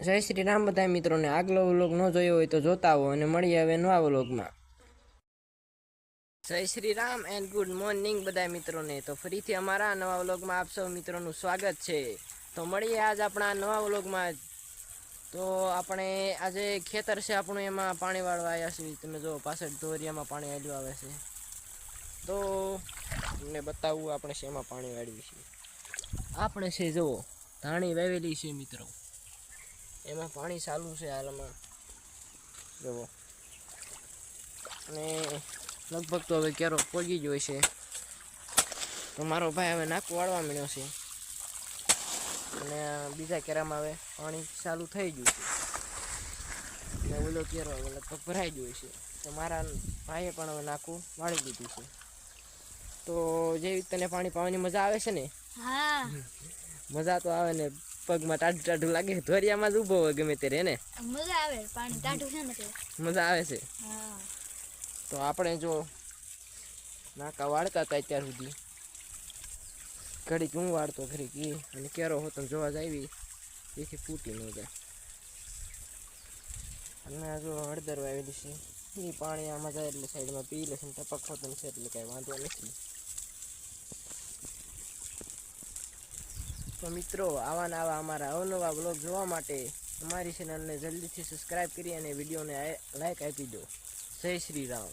જય શ્રી રામ બધા મિત્રોને આગલો વ્લોગ ન જોયો હોય તો જોતા આવો અને મળી આવે નવા વ્લોગમાં. Jai Shri Ram and good morning બધા મિત્રોને. તો ફરીથી અમારા નવા વ્લોગમાં આપ સૌ મિત્રોનું સ્વાગત છે. તો મળીએ આજ આપણા નવા વ્લોગમાં. તો આપણે આજે ખેતર છે આપણું, એમાં પાણી વાળવા આવ્યા છીએ. તમે જો પાછળ ધોરિયામાં પાણી આવેલું આવે છે. તો તમને બતાવવું આપણે શેમાં પાણી વાળવી છીએ આપણે છે જુઓ ધાણી વાવેલી છે મિત્રો. એમાં પાણી ચાલુ છે હાલમાં. જુઓ. અને લગભગ તો હવે ક્યારો પોગી જ હોય છે. તો મારો ભાઈ હવે નાખું વાળવા મળ્યો છે. અને બીજા કેરામાં હવે પાણી ચાલુ થઈ ગયું છે. અને ઓલો કેરો હવે લગભગ ભરાઈ ગયો છે. તો મારા ભાઈએ પણ હવે નાકું વાળી દીધું છે. તો જેવી તને પાણી પાવાની મજા આવે છે ને? મજા તો આવે ને પગમાં ટાઢું ટાઢું લાગે. ધોરિયામાં જ ઊભો હોય ગમે ત્યારે ને? મજા આવે પાણી ટાઢું છે ને મજા આવે છે? તો આપણે જો નાકા વાળતા હતા અત્યાર સુધી. ઘડીક હું વાળતો ઘડીક એ. અને કેરો હતો જોવા જાવી એથી ફૂટી ન જાય. અને આ જો હળદર વાવેલી છે. એ પાણી આમાં જાય એટલે સાઈડમાં પી લે છે ને ટપક હોતું છે એટલે કાંઈ વાંધો નથી. તો મિત્રો, આવા ને આવા અમારા અવનવા બ્લોગ જોવા માટે અમારી ચેનલને જલ્દીથી સબસ્ક્રાઈબ કરી અને વિડીયોને લાઈક આપી દો. જય શ્રી રામ.